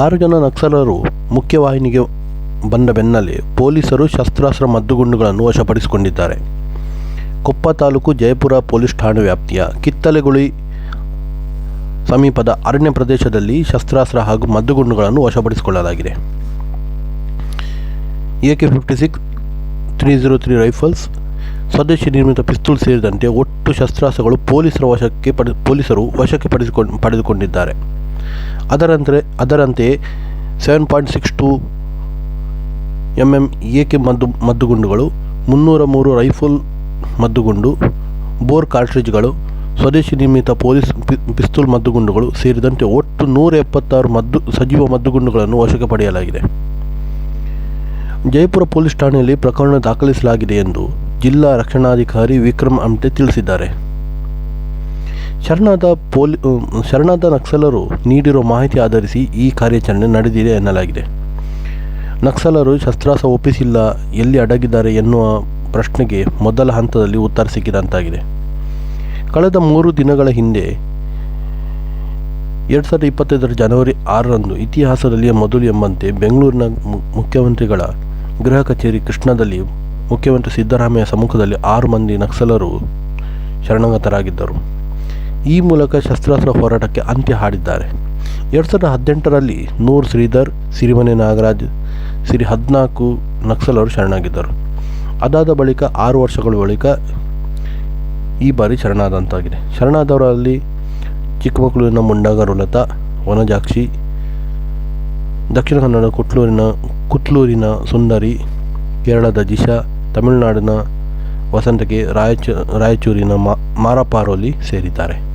ಆರು ಜನ ನಕ್ಸಲರು ಮುಖ್ಯವಾಹಿನಿಗೆ ಬಂದ ಬೆನ್ನಲ್ಲೇ ಪೊಲೀಸರು ಶಸ್ತ್ರಾಸ್ತ್ರ ಮದ್ದುಗುಂಡುಗಳನ್ನು ವಶಪಡಿಸಿಕೊಂಡಿದ್ದಾರೆ. ಕೊಪ್ಪ ತಾಲೂಕು ಜಯಪುರ ಪೊಲೀಸ್ ಠಾಣೆ ವ್ಯಾಪ್ತಿಯ ಕಿತ್ತಲೆಗುಳಿ ಸಮೀಪದ ಅರಣ್ಯ ಪ್ರದೇಶದಲ್ಲಿ ಶಸ್ತ್ರಾಸ್ತ್ರ ಹಾಗೂ ಮದ್ದುಗುಂಡುಗಳನ್ನು ವಶಪಡಿಸಿಕೊಳ್ಳಲಾಗಿದೆ. A K fifty six three zero three rifles ಸ್ವದೇಶಿ ನಿರ್ಮಿತ ಪಿಸ್ತೂಲ್ ಸೇರಿದಂತೆ ಒಟ್ಟು ಶಸ್ತ್ರಾಸ್ತ್ರಗಳು ಪೊಲೀಸರ ವಶಕ್ಕೆ ಪಡೆ, ಪೊಲೀಸರು ವಶಕ್ಕೆ ಪಡಿಸಿಕೊಂಡು, ಪಡೆದುಕೊಂಡಿದ್ದಾರೆ. ಅದರಂತೆ ಅದರಂತೆ seven point six two M M AK ಮದ್ದು, ಮದ್ದುಗುಂಡುಗಳು ಮುನ್ನೂರ ಮೂರು ರೈಫಲ್ ಮದ್ದುಗುಂಡು, ಬೋರ್ ಕಾರ್ಟ್ರಿಜ್ಗಳು, ಸ್ವದೇಶಿ ನಿರ್ಮಿತ ಪೊಲೀಸ್ ಪಿಸ್ತೂಲ್ ಮದ್ದುಗುಂಡುಗಳು ಸೇರಿದಂತೆ ಒಟ್ಟು ನೂರ ಎಪ್ಪತ್ತಾರು ಮದ್ದು, ಸಜೀವ ಮದ್ದುಗುಂಡುಗಳನ್ನು ವಶಕ್ಕೆ ಪಡೆಯಲಾಗಿದೆ. ಜಯಪುರ ಪೊಲೀಸ್ ಠಾಣೆಯಲ್ಲಿ ಪ್ರಕರಣ ದಾಖಲಿಸಲಾಗಿದೆ ಎಂದು ಜಿಲ್ಲಾ ರಕ್ಷಣಾಧಿಕಾರಿ ವಿಕ್ರಮ್ ಅಮ್ಟೆ ತಿಳಿಸಿದ್ದಾರೆ. ಶರಣಾದ ಪೊಲಿ ಶರಣಾದ ನಕ್ಸಲರು ನೀಡಿರುವ ಮಾಹಿತಿ ಆಧರಿಸಿ ಈ ಕಾರ್ಯಾಚರಣೆ ನಡೆದಿದೆ ಎನ್ನಲಾಗಿದೆ. ನಕ್ಸಲರು ಶಸ್ತ್ರಾಸ್ತ್ರ ಒಪ್ಪಿಸಿಲ್ಲ, ಎಲ್ಲಿ ಅಡಗಿದ್ದಾರೆ ಎನ್ನುವ ಪ್ರಶ್ನೆಗೆ ಮೊದಲ ಹಂತದಲ್ಲಿ ಉತ್ತರ ಸಿಕ್ಕಿದಂತಾಗಿದೆ. ಕಳೆದ ಮೂರು ದಿನಗಳ ಹಿಂದೆ, ಎರಡು ಸಾವಿರದ ಇಪ್ಪತ್ತೈದರ ಜನವರಿ ಆರರಂದು ಇತಿಹಾಸದಲ್ಲಿಯೇ ಮೊದಲು ಎಂಬಂತೆ ಬೆಂಗಳೂರಿನ ಮುಖ್ಯಮಂತ್ರಿಗಳ ಗೃಹ ಕಚೇರಿ ಕೃಷ್ಣದಲ್ಲಿ ಮುಖ್ಯಮಂತ್ರಿ ಸಿದ್ದರಾಮಯ್ಯ ಸಮ್ಮುಖದಲ್ಲಿ ಆರು ಮಂದಿ ನಕ್ಸಲರು ಶರಣಾಗತರಾಗಿದ್ದರು. ಈ ಮೂಲಕ ಶಸ್ತ್ರಾಸ್ತ್ರ ಹೋರಾಟಕ್ಕೆ ಅಂತ್ಯ ಹಾಡಿದ್ದಾರೆ. ಎರಡು ಸಾವಿರದ ಹದಿನೆಂಟರಲ್ಲಿ ನೂರ್ ಶ್ರೀಧರ್, ಸಿರಿಮನೆ ನಾಗರಾಜ್, ಸಿರಿ ಹದಿನಾಲ್ಕು ನಕ್ಸಲರು ಶರಣಾಗಿದ್ದರು. ಅದಾದ ಬಳಿಕ ಆರು ವರ್ಷಗಳ ಬಳಿಕ ಈ ಬಾರಿ ಶರಣಾದಂತಾಗಿದೆ. ಶರಣಾದವರಲ್ಲಿ ಚಿಕ್ಕಮಗಳೂರಿನ ಮುಂಡಾಗರು ಲತಾ ವನಜಾಕ್ಷಿ, ದಕ್ಷಿಣ ಕನ್ನಡ ಕುಟ್ಲೂರಿನ ಕುಟ್ಲೂರಿನ ಸುಂದರಿ, ಕೇರಳದ ಜಿಶಾ ತಮಿಳುನಾಡಿನ ವಸಂತಕ್ಕೆ ರಾಯಚೂ, ರಾಯಚೂರಿನ ಮಾರಪಾರೋಲಿ ಸೇರಿದ್ದಾರೆ.